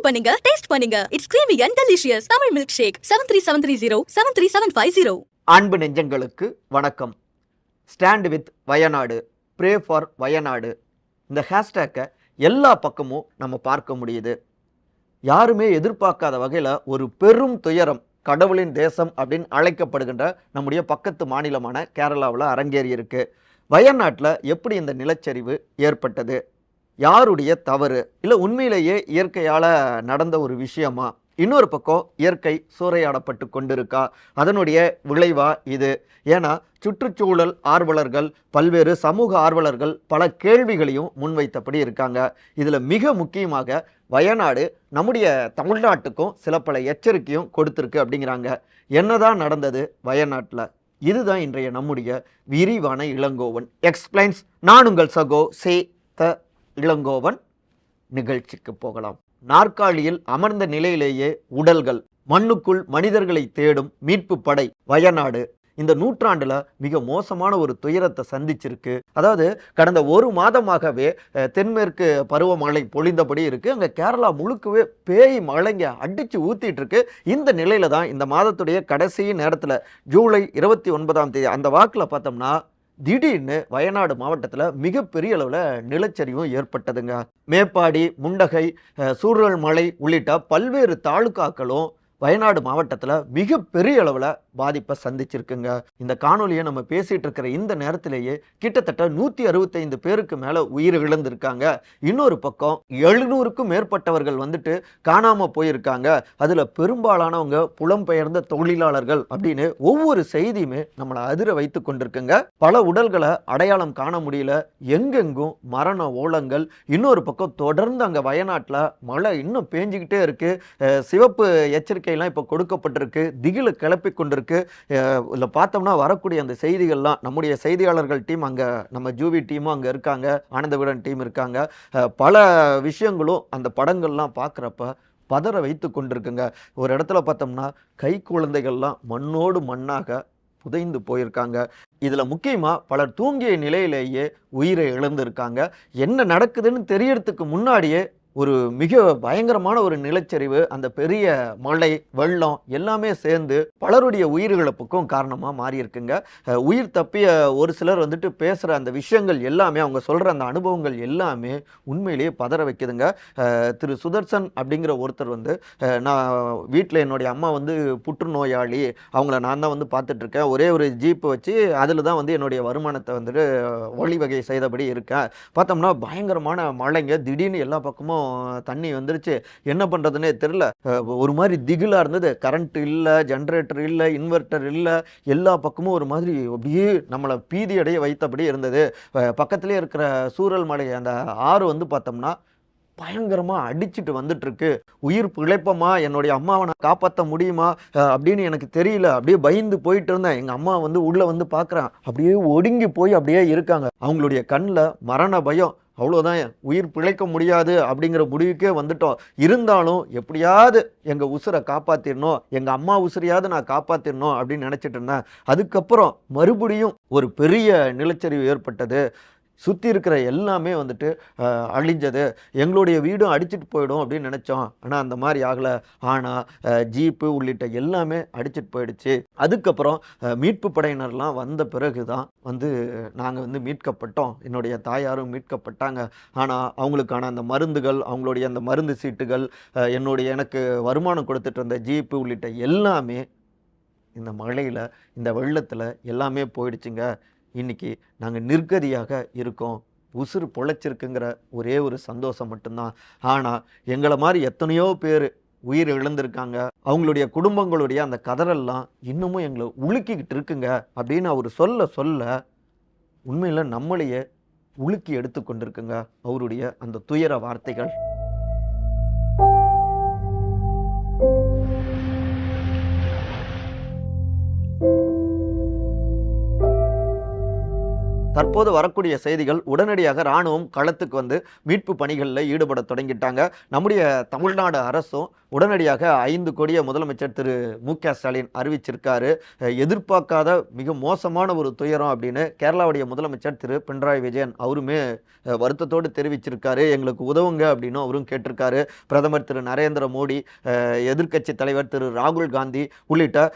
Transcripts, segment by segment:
Try பண்ணுங்க taste பண்ணுங்க. It's creamy and delicious Tamil milk shake seven three seven three zero seven three seven five zero அன்பு நெஞ்சங்களுக்கு வணக்கம். Stand with Wayanad pray for Wayanad. இந்த ஹேஷ்டேக்கை எல்லா பக்கமும் நம்ம பார்க்க முடியுது. யாருமே எதிர்பார்க்காத வகையில் ஒரு பெரும் துயரம் கடவுளின் தேசம் அப்படின்னு அழைக்கப்படுகின்ற நம்முடைய பக்கத்து மாநிலமான கேரளாவில் அரங்கேறி இருக்கு வயநாட்டில் எப்படி இந்த நிலச்சரிவு ஏற்பட்டது? யாருடைய தவறு? இல்லை உண்மையிலேயே இயற்கையால் நடந்த ஒரு விஷயமா? இன்னொரு பக்கம் இயற்கை சூறையாடப்பட்டு கொண்டிருக்கா? அதனுடைய விளைவா இது. ஏன்னா சுற்றுச்சூழல் ஆர்வலர்கள் பல்வேறு சமூக ஆர்வலர்கள் பல கேள்விகளையும் முன்வைத்தபடி இருக்காங்க. இதில் மிக முக்கியமாக வயநாடு நம்முடைய தமிழ்நாட்டுக்கும் சில பல எச்சரிக்கையும் கொடுத்துருக்கு அப்படிங்கிறாங்க. என்னதான் நடந்தது வயநாட்டில்? இதுதான் இன்றைய நம்முடைய விரிவான இளங்கோவன். எக்ஸ்பிளைன்ஸ் நான் உங்கள் சகோ. சே த இளங்கோவன் நிகழ்ச்சிக்கு போகலாம். நாற்காலியில் அமர்ந்த நிலையிலேயே உடல்கள் மண்ணுக்குள் மனிதர்களை தேடும் மீட்பு படை வயநாடு. இந்த நூற்றாண்டில் மிக மோசமான ஒரு துயரத்தை சந்திச்சிருக்கு. அதாவது கடந்த ஒரு மாதமாகவே தென்மேற்கு பருவமழை பொழிந்தபடி இருக்குது அங்கே கேரளா முழுக்கவே பேய் மழைங்க அடிச்சு ஊற்றிட்டுருக்கு இந்த நிலையில் தான் இந்த மாதத்துடைய கடைசி நேரத்தில் ஜூலை இருபத்தி ஒன்பதாம் தேதி அந்த வாக்கில் பார்த்தோம்னா திடீர்னு வயநாடு மாவட்டத்தில் மிகப்பெரிய அளவில் நிலச்சரிவும் ஏற்பட்டதுங்க. மேப்பாடி முண்டகை சூழல் மலை உள்ளிட்ட பல்வேறு தாலுக்காக்களும் வயநாடு மாவட்டத்தில் மிகப்பெரிய அளவில் பாதிப்பை சந்திச்சிருக்குங்க. இந்த காணொலியை நம்ம பேசிகிட்டு இருக்கிற இந்த நேரத்திலேயே கிட்டத்தட்ட நூற்றி அறுபத்தைந்து பேருக்கு மேலே உயிர் இழந்திருக்காங்க. இன்னொரு பக்கம் எழுநூறுக்கும் மேற்பட்டவர்கள் வந்துட்டு காணாமல் போயிருக்காங்க. அதில் பெரும்பாலானவங்க புலம்பெயர்ந்த தொழிலாளர்கள் அப்படின்னு ஒவ்வொரு செய்தியுமே நம்மளை அதிர வைத்து கொண்டிருக்குங்க. பல உடல்களை அடையாளம் காண முடியல. எங்கெங்கும் மரண ஓலங்கள் இன்னொரு பக்கம் தொடர்ந்து அங்கே வயநாட்டில் மழை இன்னும் பேஞ்சிக்கிட்டே இருக்குது சிவப்பு எச்சரிக்கை எச்சரிக்கையெல்லாம் இப்போ கொடுக்கப்பட்டிருக்கு திகிலு கிளப்பி கொண்டிருக்கு. இல்லை பார்த்தோம்னா வரக்கூடிய அந்த செய்திகள்லாம் நம்முடைய செய்தியாளர்கள் டீம் அங்கே நம்ம ஜூவி டீமும் அங்கே இருக்காங்க ஆனந்தவிடன் டீம் இருக்காங்க. பல விஷயங்களும் அந்த படங்கள்லாம் பார்க்குறப்ப பதற வைத்து கொண்டிருக்குங்க. ஒரு இடத்துல பார்த்தோம்னா கை குழந்தைகள்லாம் மண்ணோடு மண்ணாக புதைந்து போயிருக்காங்க. இதில் முக்கியமாக பலர் தூங்கிய நிலையிலேயே உயிரை இழந்திருக்காங்க. என்ன நடக்குதுன்னு தெரியறதுக்கு முன்னாடியே ஒரு மிக பயங்கரமான ஒரு நிலச்சரிவு அந்த பெரிய மழை வெள்ளம் எல்லாமே சேர்ந்து பலருடைய உயிரிழப்புக்கும் காரணமாக மாறியிருக்குங்க. உயிர் தப்பிய ஒரு சிலர் வந்துட்டு பேசுகிற அந்த விஷயங்கள் எல்லாமே அவங்க சொல்கிற அந்த அனுபவங்கள் எல்லாமே உண்மையிலேயே பதற வைக்குதுங்க. திரு சுதர்சன் அப்படிங்கிற ஒருத்தர் வந்து நான் வீட்டில் என்னுடைய அம்மா வந்து புற்றுநோயாளி அவங்கள நான் தான் வந்து பார்த்துட்ருக்கேன். ஒரே ஒரு ஜீப்பு வச்சு அதில் தான் வந்து என்னுடைய வருமானத்தை வந்துட்டு வழிவகை செய்தபடி இருக்கேன். பார்த்தோம்னா பயங்கரமான மழைங்க. திடீர்னு எல்லா பக்கமும் தண்ணி வந்துருச்சு. என்ன பண்ணுறதுனே தெரில ஒரு மாதிரி திகிலாக இருந்தது. கரண்ட் இல்லை ஜென்ரேட்டர் இல்லை இன்வெர்ட்டர் இல்லை எல்லா பக்கமும் ஒரு மாதிரி அப்படியே நம்மளை பீதி அடைய வைத்தபடி இருந்தது. பக்கத்துலேயே பக்கத்திலே இருக்கிற சூரல் மலை அந்த ஆறு வந்து பார்த்தோம்னா பயங்கரமாக அடிச்சிட்டு வந்துட்டுருக்கு. உயிர் பிழைப்பமா? என்னுடைய அம்மாவை நான் காப்பாற்ற முடியுமா? அப்படின்னு எனக்கு தெரியல. அப்படியே பயந்து போயிட்டு இருந்தேன். எங்கள் அம்மா வந்து உள்ளே வந்து பார்க்குறேன். அப்படியே ஒடுங்கி போய் அப்படியே இருக்காங்க. அவங்களுடைய கண்ணில் மரண பயம். அவ்வளோதான் உயிர் பிழைக்க முடியாது அப்படிங்கிற முடிவுக்கே வந்துட்டோம். இருந்தாலும் எப்படியாவது எங்கள் உசுரை காப்பாற்றிடணும் எங்கள் அம்மா உசுரையாவது நான் காப்பாற்றிடணும் அப்படின்னு நினச்சிட்டு இருந்தேன். அதுக்கப்புறம் மறுபடியும் ஒரு பெரிய நிலச்சரிவு ஏற்பட்டது. சுற்றி இருக்கிற எல்லாமே வந்துட்டு அழிஞ்சது. எங்களுடைய வீடும் அடிச்சிட்டு போயிடும் அப்படின்னு நினச்சோம். ஆனால் அந்த மாதிரி ஆகலை. ஆனால் ஜீப்பு உள்ளிட்ட எல்லாமே அடிச்சிட்டு போயிடுச்சு. அதுக்கப்புறம் மீட்பு படையினர்லாம் வந்த பிறகு தான் வந்து நாங்கள் வந்து மீட்கப்பட்டோம். என்னுடைய தாயாரும் மீட்கப்பட்டாங்க. ஆனால் அவங்களுக்கான அந்த மருந்துகள் அவங்களுடைய அந்த மருந்து சீட்டுகள் என்னுடைய எனக்கு வருமானம் கொடுத்துட்டு இருந்த ஜீப்பு உள்ளிட்ட எல்லாமே இந்த மழையில் இந்த வெள்ளத்தில் எல்லாமே போயிடுச்சுங்க. இன்னைக்கு நாங்கள் நிர்கதியாக இருக்கோம். உசுறு பொழைச்சிருக்குங்கிற ஒரே ஒரு சந்தோஷம் மட்டும்தான். ஆனால் எங்களை மாதிரி எத்தனையோ பேர் உயிர் இழந்திருக்காங்க. அவங்களுடைய குடும்பங்களுடைய அந்த கதறெல்லாம் இன்னமும் எங்களை உழுக்கிக்கிட்டு இருக்குங்க. அப்படின்னு அவர் சொல்ல சொல்ல உண்மையில் நம்மளையே உலுக்கி எடுத்து கொண்டிருக்குங்க அவருடைய அந்த துயர வார்த்தைகள். தற்போது வரக்கூடிய செய்திகள் உடனடியாக ராணுவம் களத்துக்கு வந்து மீட்பு பணிகளில் ஈடுபட தொடங்கிட்டாங்க. நம்முடைய தமிழ்நாடு அரசும் உடனடியாக ஐந்து கோடியை முதலமைச்சர் திரு. மு. க. ஸ்டாலின் அறிவிச்சிருக்காரு. எதிர்பார்க்காத மிக மோசமான ஒரு துயரம் அப்படின்னு கேரளாவுடைய முதலமைச்சர் திரு. பினராயி விஜயன் அவருமே வருத்தத்தோடு தெரிவிச்சிருக்காரு. எங்களுக்கு உதவுங்க அப்படின்னு அவரும் கேட்டிருக்காரு. பிரதமர் திரு. நரேந்திர மோடி எதிர்க்கட்சி தலைவர் திரு. ராகுல் காந்தி உள்ளிட்ட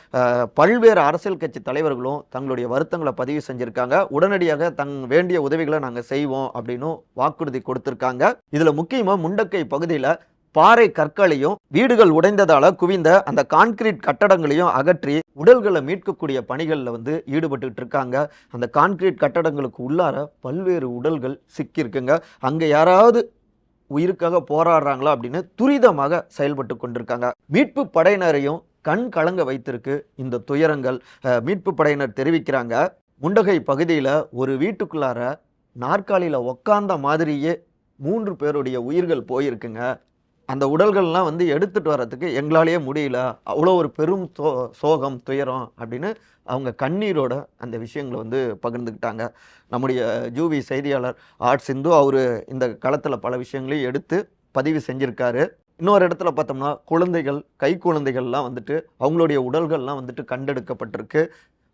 பல்வேறு அரசியல் கட்சி தலைவர்களும் தங்களுடைய வருத்தங்களை பதிவு செஞ்சிருக்காங்க. உடனடியாக தங் வேண்டிய உதவிகளை நாங்கள் செய்வோம் அப்படின்னும் வாக்குறுதி கொடுத்துருக்காங்க. இதுல முக்கியமாக முண்டக்கை பகுதியில் பாறை கற்களையும் வீடுகள் உடைந்ததால குவிந்த அந்த கான்கிரீட் கட்டடங்களையும் அகற்றி உடல்களை மீட்கக்கூடிய பணிகளில் வந்து ஈடுபட்டுக்கிட்டு இருக்காங்க. அந்த கான்கிரீட் கட்டடங்களுக்கு உள்ளார பல்வேறு உடல்கள் சிக்கியிருக்குங்க. அங்கே யாராவது உயிருக்காக போராடுறாங்களா அப்படின்னு துரிதமாக செயல்பட்டு கொண்டிருக்காங்க. மீட்பு படையினரையும் கண் கலங்க வைத்திருக்கு இந்த துயரங்கள். மீட்பு படையினர் தெரிவிக்கிறாங்க. முண்டகை பகுதியில் ஒரு வீட்டுக்குள்ளார நாற்காலியில் உக்காந்த மாதிரியே மூன்று பேருடைய உயிர்கள் போயிருக்குங்க. அந்த உடல்கள்லாம் வந்து எடுத்துட்டு வர்றதுக்கு எங்களாலேயே முடியல. அவ்வளோ ஒரு பெரும் சோ சோகம் துயரம் அப்படின்னு அவங்க கண்ணீரோட அந்த விஷயங்களை வந்து பகிர்ந்துக்கிட்டாங்க. நம்முடைய ஜூவி செய்தியாளர் ஆர்ட் சிந்து அவர் இந்த களத்தில் பல விஷயங்களையும் எடுத்து பதிவு செஞ்சுருக்காரு. இன்னொரு இடத்துல பார்த்தோம்னா குழந்தைகள் கை குழந்தைகள்லாம் வந்துட்டு அவங்களுடைய உடல்கள்லாம் வந்துட்டு கண்டெடுக்கப்பட்டிருக்கு.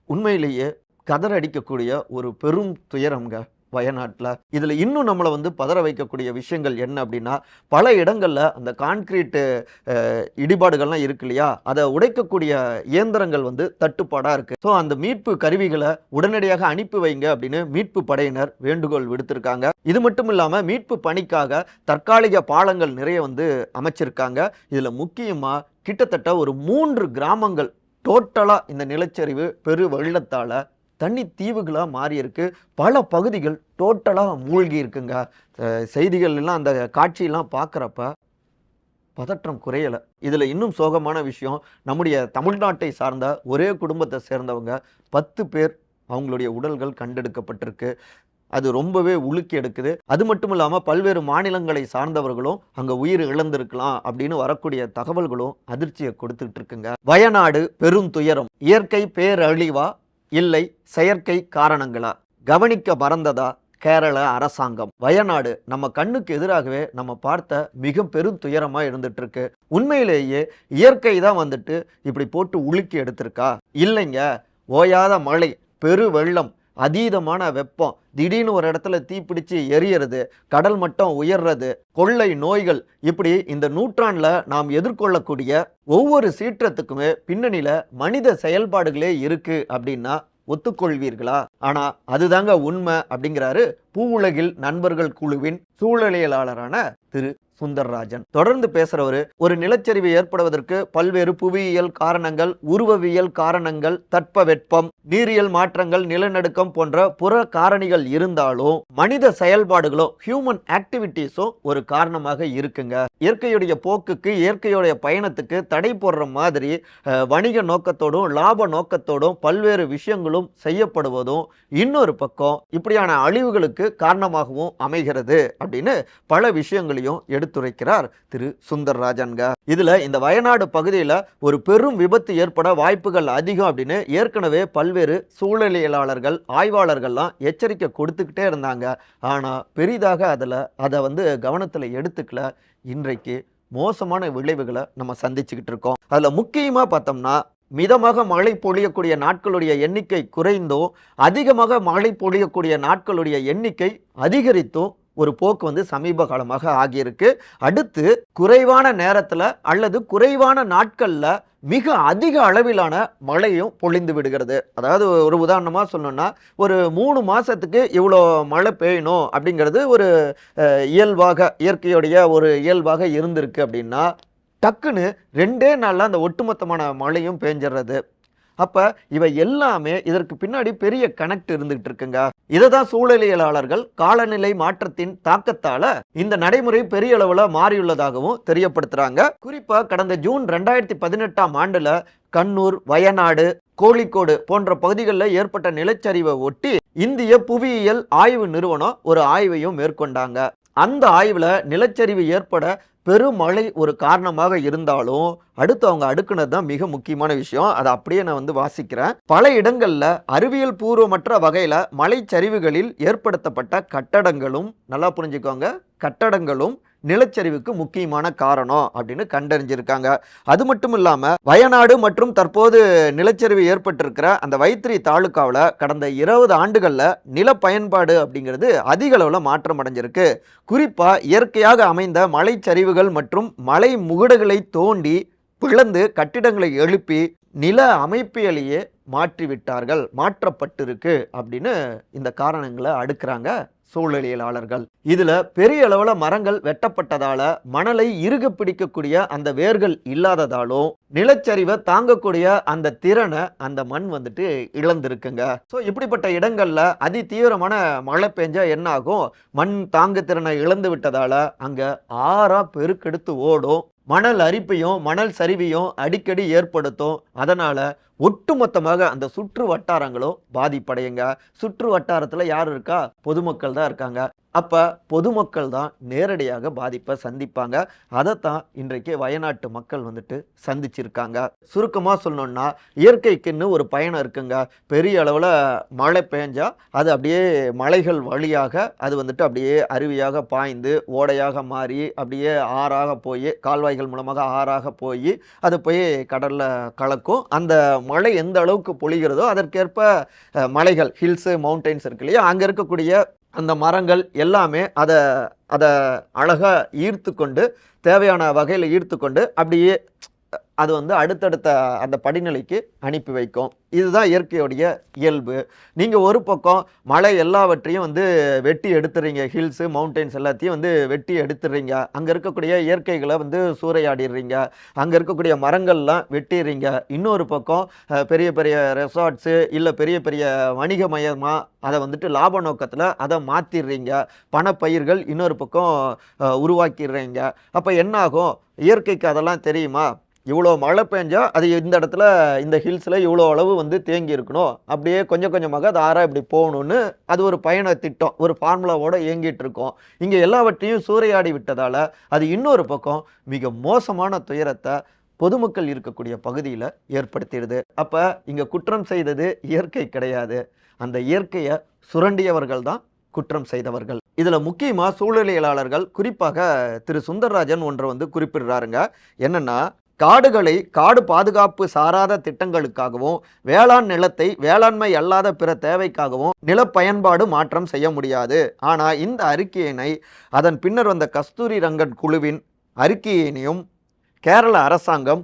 உண்மையிலேயே கதறடிக்கக்கூடிய ஒரு பெரும் துயரம்ங்க வயநாட்டில். இதில் இன்னும் நம்மளை வந்து பதற வைக்கக்கூடிய விஷயங்கள் என்ன அப்படின்னா பல இடங்களில் அந்த கான்கிரீட்டு இடிபாடுகள்லாம் இருக்கு இல்லையா? அதை உடைக்கக்கூடிய இயந்திரங்கள் வந்து தட்டுப்பாடாக இருக்குது ஸோ அந்த மீட்பு கருவிகளை உடனடியாக அனுப்பி வைங்க அப்படின்னு மீட்பு படையினர் வேண்டுகோள் விடுத்திருக்காங்க. இது மட்டும் இல்லாமல் மீட்பு பணிக்காக தற்காலிக பாலங்கள் நிறைய வந்து அமைச்சிருக்காங்க. இதில் முக்கியமாக கிட்டத்தட்ட ஒரு மூன்று கிராமங்கள் டோட்டலாக இந்த நிலச்சரிவு பெரு வெள்ளத்தால் தண்ணி தீவுகளாக மாறி இருக்கு பல பகுதிகள் டோட்டலாக மூழ்கி இருக்குங்க செய்திகள் எல்லாம் அந்த காட்சியெல்லாம் பார்க்குறப்ப பதற்றம் குறையலை. இதில் இன்னும் சோகமான விஷயம் நம்முடைய தமிழ்நாட்டை சார்ந்த ஒரே குடும்பத்தை சேர்ந்தவங்க பத்து பேர் அவங்களுடைய உடல்கள் கண்டெடுக்கப்பட்டிருக்கு. அது ரொம்பவே உலுக்கி எடுக்குது. அது மட்டும் இல்லாமல் பல்வேறு மாநிலங்களை சார்ந்தவர்களும் அங்கே உயிர் இழந்திருக்கலாம் அப்படின்னு வரக்கூடிய தகவல்களும் அதிர்ச்சியை கொடுத்துட்டு இருக்குங்க. வயநாடு பெரும் துயரம். இயற்கை பேரழிவா இல்லை செயற்கை காரணங்களா? கவனிக்க மறந்ததா கேரள அரசாங்கம்? வயநாடு நம்ம கண்ணுக்கு எதிராகவே நம்ம பார்த்த மிக பெரும் துயரமாக இருந்துட்டு இருக்கு உண்மையிலேயே இயற்கை தான் வந்துட்டு இப்படி போட்டு உலுக்கி எடுத்திருக்கா? இல்லைங்க ஓயாத மழை பெரு வெள்ளம் அதீதமான வெப்பம். திடீர்னு ஒரு இடத்துல தீப்பிடிச்சு எரியறது கடல் மட்டம் உயர்றது கொள்ளை நோய்கள் இப்படி இந்த நூற்றாண்டில் நாம் எதிர்கொள்ளக்கூடிய ஒவ்வொரு சீற்றத்துக்குமே பின்னணியில் மனித செயல்பாடுகளே இருக்கு அப்படின்னா ஒத்துக்கொள்வீர்களா? ஆனா அதுதாங்க உண்மை அப்படிங்கிறாரு பூவுலகில் நண்பர்கள் குழுவின் சூழலியலாளரான திரு. சுந்தர்ராஜன். தொடர்ந்து பேசுறவரு ஒரு நிலச்சரிவு ஏற்படுவதற்கு பல்வேறு புவியியல் காரணங்கள் உருவவியல் காரணங்கள் தட்பவெப்பம் நீரியல் மாற்றங்கள் நிலநடுக்கம் போன்ற புற காரணிகள் இருந்தாலும் மனித செயல்பாடுகளோ ஹியூமன் ஆக்டிவிட்டிஸோ ஒரு காரணமாக இருக்குங்க. இயற்கையுடைய போக்குக்கு இயற்கையுடைய பயணத்துக்கு தடை போடுற மாதிரி வணிக நோக்கத்தோடும் லாப நோக்கத்தோடும் பல்வேறு விஷயங்களும் செய்யப்படுவதும் இன்னொரு பக்கம் இப்படியான அழிவுகளுக்கு காரணமாகவும் அமைகிறது அப்படின்னு பல விஷயங்களையும் எடுத்துரைக்கிறார் திரு. சுந்தர்ராஜன்க. இதில் இந்த வயநாடு பகுதியில் ஒரு பெரும் விபத்து ஏற்பட வாய்ப்புகள் அதிகம் அப்படின்னு ஏற்கனவே பல்வேறு சூழலியலாளர்கள் ஆய்வாளர்கள்லாம் எச்சரிக்கை கொடுத்துக்கிட்டே இருந்தாங்க. ஆனால் பெரிதாக அதில் அதை வந்து கவனத்தில் எடுத்துக்கல. இன்றைக்கு மோசமான விளைவுகளை நம்ம சந்திச்சுக்கிட்டு இருக்கோம். அதில் முக்கியமாக பார்த்தோம்னா மிதமாக மழை பொழியக்கூடிய நாட்களுடைய எண்ணிக்கை குறைந்தும் அதிகமாக மழை பொழியக்கூடிய நாட்களுடைய எண்ணிக்கை அதிகரித்தும் ஒரு போக்கு வந்து சமீப காலமாக ஆகியிருக்கு. அடுத்து குறைவான நேரத்தில் அல்லது குறைவான நாட்களில் மிக அதிக அளவிலான மழையும் பொழிந்து விடுகிறது. அதாவது ஒரு உதாரணமாக சொல்லணும்னா ஒரு மூணு மாதத்துக்கு இவ்வளோ மழை பெய்யணும் அப்படிங்கிறது ஒரு இயல்பாக இயற்கையுடைய ஒரு இயல்பாக இருந்திருக்கு அப்படின்னா டக்குன்னு ரெண்டே நாளில் அந்த ஒட்டுமொத்தமான மழையும் பேஞ்சிடுறது அப்போ இவை எல்லாமே இதற்கு பின்னாடி பெரிய கனெக்ட் இருந்துகிட்டு இருக்குங்க. இதை தான் சூழலியலாளர்கள் காலநிலை மாற்றத்தின் தாக்கத்தால இந்த நடைமுறை பெரிய அளவில் மாறியுள்ளதாகவும் தெரியப்படுத்துறாங்க. குறிப்பாக கடந்த ஜூன் ரெண்டாயிரத்தி பதினெட்டாம் ஆண்டுல கண்ணூர் வயநாடு கோழிக்கோடு போன்ற பகுதிகளில் ஏற்பட்ட நிலச்சரிவை ஒட்டி இந்திய புவியியல் ஆய்வு நிறுவனம் ஒரு ஆய்வையும் மேற்கொண்டாங்க. அந்த ஆய்வில் நிலச்சரிவு ஏற்பட பெருமழை ஒரு காரணமாக இருந்தாலும் அடுத்து அவங்க அடுக்குனது தான் மிக முக்கியமான விஷயம். அதை அப்படியே நான் வந்து வாசிக்கிறேன். பல இடங்களில் அறிவியல் பூர்வமற்ற வகையில் மலைச்சரிவுகளில் ஏற்படுத்தப்பட்ட கட்டடங்களும் நல்லா புரிஞ்சுக்கோங்க கட்டடங்களும் நிலச்சரிவுக்கு முக்கியமான காரணம் அப்படின்னு கண்டறிஞ்சிருக்காங்க. அது மட்டும் இல்லாமல் வயநாடு மற்றும் தற்போது நிலச்சரிவு ஏற்பட்டிருக்கிற அந்த வைத்திரி தாலுக்காவில் கடந்த இருபது ஆண்டுகளில் நில பயன்பாடு அப்படிங்கிறது அதிக அளவில் மாற்றம் அடைஞ்சிருக்கு. குறிப்பாக இயற்கையாக அமைந்த மலைச்சரிவுகள் மற்றும் மலை முகடுகளை தோண்டி பிளந்து கட்டிடங்களை எழுப்பி நில அமைப்பியலையே மாற்றி விட்டார்கள் மாற்றப்பட்டிருக்கு அப்படின்னு இந்த காரணங்களை அடுக்குறாங்க சூழலியலாளர்கள் இதுல பெரிய அளவுல மரங்கள் வெட்டப்பட்டதால மணலை இறுக பிடிக்கக்கூடிய அந்த வேர்கள் இல்லாததாலும் நிலச்சரிவை தாங்கக்கூடிய அந்த திறனை அந்த மண் வந்துட்டு இழந்திருக்குங்க. ஸோ இப்படிப்பட்ட இடங்கள்ல அதி தீவிரமான மழை பெஞ்சா என்ன ஆகும் மண் தாங்கு திறனை இழந்து விட்டதால அங்க ஆறா பெருக்கெடுத்து ஓடும். மணல் அரிப்பையும் மணல் சரிவையும் அடிக்கடி ஏற்படுத்தும். அதனால ஒட்டுமொத்தமாக அந்த சுற்று வட்டாரங்களும் பாதிப்படையுங்க. சுற்று வட்டாரத்தில் யார் இருக்கா? பொதுமக்கள் தான் இருக்காங்க. அப்போ பொதுமக்கள் தான் நேரடியாக பாதிப்பை சந்திப்பாங்க. அதைத்தான் இன்றைக்கு வயநாட்டு மக்கள் வந்துட்டு சந்திச்சிருக்காங்க. சுருக்கமாக சொல்லணும்னா இயற்கைக்குன்னு ஒரு பயணம் இருக்குங்க. பெரிய அளவில் மழை பெஞ்சால் அது அப்படியே மலைகள் வழியாக அது வந்துட்டு அப்படியே அருவியாக பாய்ந்து ஓடையாக மாறி அப்படியே ஆறாக போய் கால்வாய்கள் மூலமாக ஆறாக போய் அது போய் கடலில் கலக்கும். அந்த மழை எந்த அளவுக்கு பொழிகிறதோ அதற்கேற்ப மலைகள் ஹில்ஸு மவுண்டெயின்ஸ் இருக்கு இல்லையா? அங்கே இருக்கக்கூடிய அந்த மரங்கள் எல்லாமே அதை அதை அழகாக ஈர்த்து கொண்டு தேவையான வகையில் ஈர்த்து கொண்டு அப்படியே அது வந்து அடுத்தடுத்த அந்த படிநிலைக்கு அனுப்பி வைக்கும். இதுதான் இயற்கையுடைய இயல்பு. நீங்கள் ஒரு பக்கம் மலை எல்லாவற்றையும் வந்து வெட்டி எடுத்துறீங்க. ஹில்ஸு மவுண்டெயின்ஸ் எல்லாத்தையும் வந்து வெட்டி எடுத்துடுறீங்க அங்கே இருக்கக்கூடிய இயற்கைகளை வந்து சூறையாடிடுறீங்க. அங்கே இருக்கக்கூடிய மரங்கள்லாம் வெட்டிடுறீங்க. இன்னொரு பக்கம் பெரிய பெரிய ரெசார்ட்ஸு இல்லை பெரிய பெரிய வணிக மயமாக அதை வந்துட்டு லாப நோக்கத்தில் அதை மாற்றிடுறீங்க பணப்பயிர்கள் இன்னொரு பக்கம் உருவாக்கிடுறீங்க. அப்போ என்ன ஆகும் இயற்கைக்கு அதெல்லாம் தெரியுமா? இவ்வளோ மழை பெஞ்சா அது இந்த இடத்துல இந்த ஹில்ஸில் இவ்வளோ அளவு வந்து தேங்கி இருக்கணும். அப்படியே கொஞ்சம் கொஞ்சமாக அது ஆறா இப்படி போகணும்னு அது ஒரு பயண திட்டம் ஒரு ஃபார்முலாவோடு இயங்கிட்டு இருக்கோம். இங்கே எல்லாவற்றையும் சூறையாடி விட்டதால் அது இன்னொரு பக்கம் மிக மோசமான துயரத்தை பொதுமக்கள் இருக்கக்கூடிய பகுதியில் ஏற்படுத்திடுது. அப்போ இங்கே குற்றம் செய்தது இயற்கை கிடையாது. அந்த இயற்கையை சுரண்டியவர்கள் தான் குற்றம் செய்தவர்கள். இதில் முக்கியமாக சூழலியலாளர்கள் குறிப்பாக திரு. சுந்தரராஜன் ஒன்றை வந்து குறிப்பிடுறாருங்க. என்னென்னா காடுகளை காடு பாதுகாப்பு சாராத திட்டங்களுக்காகவும் வேளாண் நிலத்தை வேளாண்மை அல்லாத பிற தேவைக்காகவும் நிலப்பயன்பாடு மாற்றம் செய்ய முடியாது. ஆனால் இந்த அறிக்கையினை அதன் பின்னர் வந்த கஸ்தூரி ரங்கன் குழுவின் அறிக்கையினையும் கேரள அரசாங்கம்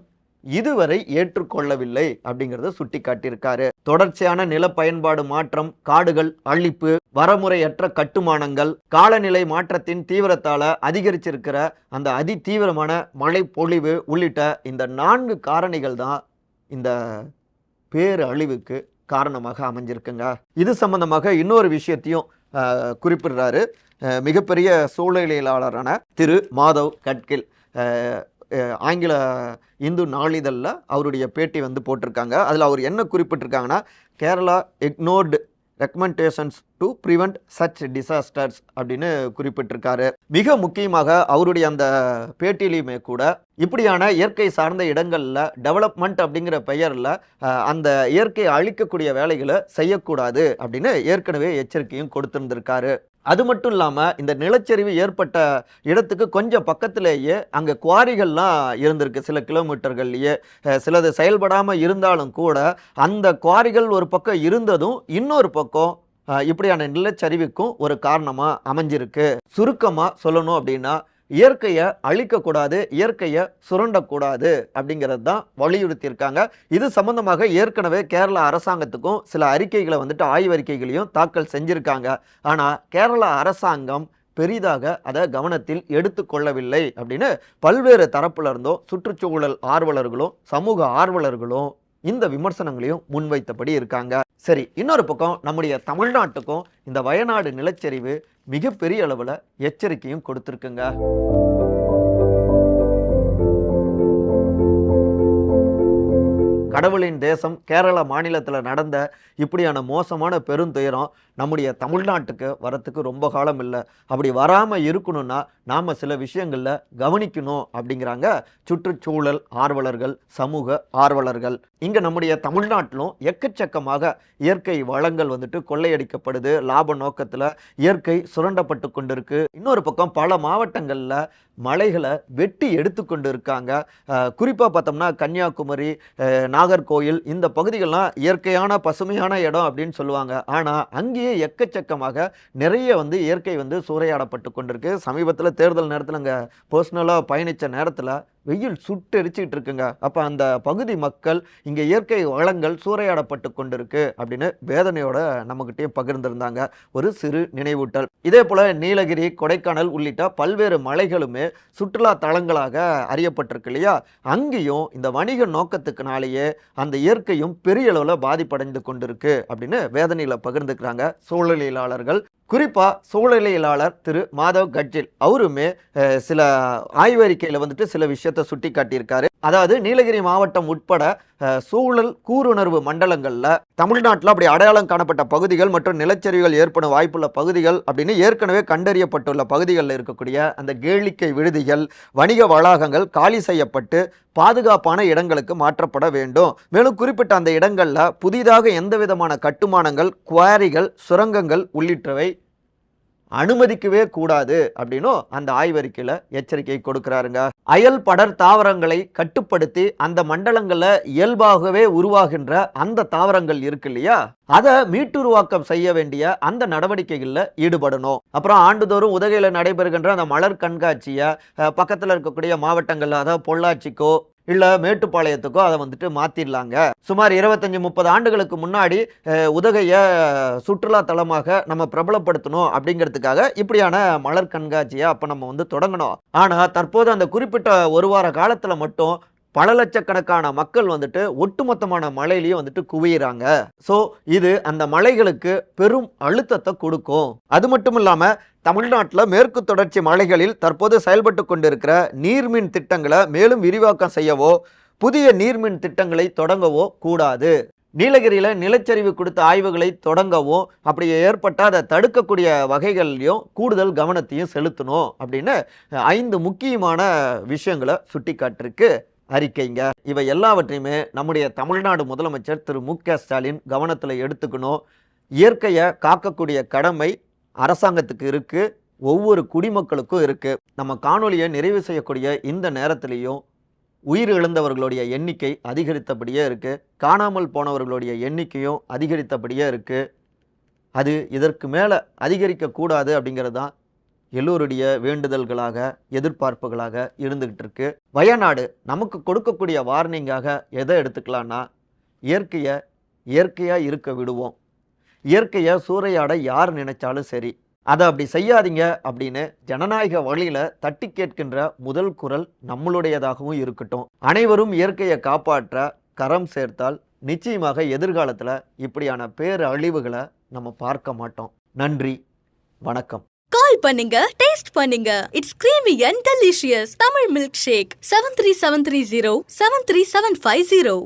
இதுவரை ஏற்றுக்கொள்ளவில்லை அப்படிங்கிறத சுட்டி காட்டியிருக்காரு தொடர்ச்சியான நில பயன்பாடு மாற்றம் காடுகள் அழிப்பு வரமுறையற்ற கட்டுமானங்கள் காலநிலை மாற்றத்தின் தீவிரத்தால அதிகரிச்சிருக்கிற அந்த அதி தீவிரமான மழை பொழிவு உள்ளிட்ட இந்த நான்கு காரணிகள் தான் இந்த பேரழிவுக்கு காரணமாக அமைஞ்சிருக்குங்க. இது சம்பந்தமாக இன்னொரு விஷயத்தையும் குறிப்பிடுறாரு. மிகப்பெரிய சூழலியலாளரான திரு மாதவ் கட்கில். ஆங்கில இந்து நாளிதழில் அவருடைய பேட்டி வந்து போட்டிருக்காங்க. அதில் அவர் என்ன குறிப்பிட்டிருக்காங்கன்னா Kerala ignored recommendations to prevent such disasters அப்படின்னு குறிப்பிட்டிருக்காரு. மிக முக்கியமாக அவருடைய அந்த பேட்டியிலையுமே கூட இப்படியான இயற்கை சார்ந்த இடங்களில் டெவலப்மெண்ட் அப்படிங்கிற பெயரில் அந்த இயற்கையை அழிக்கக்கூடிய வேலைகளை செய்யக்கூடாது அப்படின்னு ஏற்கனவே எச்சரிக்கையும் கொடுத்திருந்திருக்காரு. அது மட்டும் இல்லாமல் இந்த நிலச்சரிவு ஏற்பட்ட இடத்துக்கு கொஞ்சம் பக்கத்திலேயே அங்கே குவாரிகள்லாம் இருந்திருக்கு சில கிலோமீட்டர்கள்லேயே. சிலது செயல்படாமல் இருந்தாலும் கூட அந்த குவாரிகள் ஒரு பக்கம் இருந்ததும் இன்னொரு பக்கம் இப்படியான நிலச்சரிவுக்கும் ஒரு காரணமாக அமைஞ்சிருக்கு. சுருக்கமாக சொல்லணும் அப்படின்னா இயற்கையை அழிக்கக்கூடாது இயற்கையை சுரண்டக்கூடாது அப்படிங்கிறது தான் வலியுறுத்தியிருக்காங்க. இது சம்பந்தமாக ஏற்கனவே கேரளா அரசாங்கத்துக்கும் சில அறிக்கைகளை வந்துட்டு ஆய்வறிக்கைகளையும் தாக்கல் செஞ்சுருக்காங்க. ஆனால் கேரளா அரசாங்கம் பெரிதாக அதை கவனத்தில் எடுத்துக்கொள்ளவில்லை அப்படின்னு பல்வேறு தரப்புல இருந்தும் சுற்றுச்சூழல் ஆர்வலர்களும் சமூக ஆர்வலர்களும் இந்த விமர்சனங்களையும் முன்வைத்தபடி இருக்காங்க. சரி இன்னொரு பக்கம் நம்முடைய தமிழ்நாட்டுக்கும் இந்த வயநாடு நிலச்சரிவு மிகப்பெரிய அளவில் எச்சரிக்கையும் கொடுத்துருக்குங்க. கடவுளின் தேசம் கேரள மாநிலத்தில் நடந்த இப்படியான மோசமான பெருந்துயரம் நம்முடைய தமிழ்நாட்டுக்கு வரத்துக்கு ரொம்ப காலம் இல்லை. அப்படி வராமல் இருக்கணும்னா நாம் சில விஷயங்களில் கவனிக்கணும் அப்படிங்கிறாங்க சுற்றுச்சூழல் ஆர்வலர்கள் சமூக ஆர்வலர்கள். இங்கே நம்முடைய தமிழ்நாட்டிலும் எக்கச்சக்கமாக இயற்கை வளங்கள் வந்துட்டு கொள்ளையடிக்கப்படுது. லாப நோக்கத்தில் இயற்கை சுரண்டப்பட்டு கொண்டிருக்கு. இன்னொரு பக்கம் பல மாவட்டங்களில் மலைகளை வெட்டி எடுத்து கொண்டு இருக்காங்க குறிப்பாக பார்த்தோம்னா கன்னியாகுமரி நாகர்கோயில் இந்த பகுதிகள்லாம் இயற்கையான பசுமையான இடம் அப்படின்னு சொல்லுவாங்க. ஆனால் அங்கேயே எக்கச்சக்கமாக நிறைய வந்து இயற்கை வந்து சூறையாடப்பட்டு கொண்டிருக்கு. சமீபத்தில் தேர்தல் நேரத்தில் அங்கே பர்சனலாக பயணித்த நேரத்தில் வெயில் சுட்டெரிச்சிட்டு இருக்குங்க அப்போ அந்த பகுதி மக்கள் இங்கே இயற்கை வளங்கள் சூறையாடப்பட்டு கொண்டிருக்கு அப்படின்னு வேதனையோட நம்மகிட்டயும் பகிர்ந்திருந்தாங்க. ஒரு சிறு நினைவூட்டல். இதே போல் நீலகிரி கொடைக்கானல் உள்ளிட்ட பல்வேறு மலைகளுமே சுற்றுலா தலங்களாக அறியப்பட்டிருக்கு இல்லையா? அங்கேயும் இந்த வணிக நோக்கத்துக்குனாலேயே அந்த இயற்கையும் பெரிய அளவில் பாதிப்படைந்து கொண்டிருக்கு அப்படின்னு வேதனையில் பகிர்ந்துக்கிறாங்க சூழலியலாளர்கள். குறிப்பாக சூழலியலாளர் திரு மாதவ் கட்ஜில். அவருமே சில ஆய்வறிக்கையில் வந்துட்டு சில விஷயத்தை சுட்டி காட்டியிருக்காரு அதாவது நீலகிரி மாவட்டம் உட்பட சூழல் கூருணர்வு மண்டலங்களில் தமிழ்நாட்டில் அப்படி அடையாளம் காணப்பட்ட பகுதிகள் மற்றும் நிலச்சரிவுகள் ஏற்படும் வாய்ப்புள்ள பகுதிகள் அப்படின்னு ஏற்கனவே கண்டறியப்பட்டுள்ள பகுதிகளில் இருக்கக்கூடிய அந்த கேளிக்கை விடுதிகள் வணிக வளாகங்கள் காலி செய்யப்பட்டு பாதுகாப்பான இடங்களுக்கு மாற்றப்பட வேண்டும். மேலும் குறிப்பிட்ட அந்த இடங்களில் புதிதாக எந்த விதமான கட்டுமானங்கள் குவாரிகள் சுரங்கங்கள் உள்ளிட்டவை அனுமதிக்கவே கூடாது அப்படின்னும் அந்த ஆய்வறிக்கையில் எச்சரிக்கை கொடுக்கிறாருங்க. அயல் படர் தாவரங்களை கட்டுப்படுத்தி அந்த மண்டலங்களில் இயல்பாகவே உருவாகின்ற அந்த தாவரங்கள் இருக்கு இல்லையா? அதை மீட்டுருவாக்கம் செய்ய வேண்டிய அந்த நடவடிக்கைகளில் ஈடுபடணும். அப்புறம் ஆண்டுதோறும் உதகையில் நடைபெறுகின்ற அந்த மலர் கண்காட்சியை பக்கத்தில் இருக்கக்கூடிய மாவட்டங்களில் அதாவது பொள்ளாச்சிக்கோ இல்லை மேட்டுப்பாளையத்துக்கோ அதை வந்துட்டு மாற்றிடலாங்க சுமார் இருபத்தஞ்சி முப்பது ஆண்டுகளுக்கு முன்னாடி உதகையை சுற்றுலா தலமாக நம்ம பிரபலப்படுத்தணும் அப்படிங்கிறதுக்காக இப்படியான மலர் கண்காட்சியை அப்போ நம்ம வந்து தொடங்கணும். ஆனால் தற்போது அந்த குறிப்பிட்ட ஒரு வார காலத்தில் மட்டும் பல லட்சக்கணக்கான மக்கள் வந்துட்டு ஒட்டுமொத்தமான மலையிலையும் வந்துட்டு குவியிறாங்க. ஸோ இது அந்த மலைகளுக்கு பெரும் அழுத்தத்தை கொடுக்கும். அது மட்டும் இல்லாமல் தமிழ்நாட்டில் மேற்கு தொடர்ச்சி மலைகளில் தற்போது செயல்பட்டு கொண்டிருக்கிற நீர்மின் திட்டங்களை மேலும் விரிவாக்கம் செய்யவோ புதிய நீர்மின் திட்டங்களை தொடங்கவோ கூடாது. நீலகிரியில் நிலச்சரிவு கொடுத்த ஆய்வுகளை தொடங்கவும் அப்படி ஏற்பட்டால் அதை தடுக்கக்கூடிய வகைகள்லையும் கூடுதல் கவனத்தையும் செலுத்தணும் அப்படின்னு ஐந்து முக்கியமான விஷயங்களை சுட்டி காட்டிருக்கு அறிக்கைங்க. இவை எல்லாவற்றையுமே நம்முடைய தமிழ்நாடு முதலமைச்சர் திரு. மு. க. ஸ்டாலின் கவனத்தில் எடுத்துக்கணும். இயற்கையை காக்கக்கூடிய கடமை அரசாங்கத்துக்கு இருக்குது ஒவ்வொரு குடிமக்களுக்கும் இருக்குது நம்ம காணொலியை நிறைவு செய்யக்கூடிய இந்த நேரத்திலையும் உயிர் இழந்தவர்களுடைய எண்ணிக்கை அதிகரித்தபடியே இருக்குது காணாமல் போனவர்களுடைய எண்ணிக்கையும் அதிகரித்தபடியே இருக்குது அது இதற்கு மேலே அதிகரிக்கக்கூடாது அப்படிங்கிறது தான் எல்லோருடைய வேண்டுதல்களாக எதிர்பார்ப்புகளாக இருந்துகிட்டு இருக்கு வயநாடு நமக்கு கொடுக்கக்கூடிய வார்னிங்காக எதை எடுத்துக்கலான்னா இயற்கையை இயற்கையாக இருக்க விடுவோம். இயற்கையை சூறையாட யார் நினைச்சாலும் சரி. அதை அப்படி செய்யாதீங்க அப்படின்னு ஜனநாயக வழியில் தட்டி கேட்கின்ற முதல் குரல் நம்மளுடையதாகவும் இருக்கட்டும். அனைவரும் இயற்கையை காப்பாற்ற கரம் சேர்த்தால் நிச்சயமாக எதிர்காலத்தில் இப்படியான பேரழிவுகளை நம்ம பார்க்க மாட்டோம். நன்றி வணக்கம். கால் பண்ணுங்க டேஸ்ட் பண்ணுங்க. It's creamy and delicious Tamil milk shake seven three seven three zero seven three seven five zero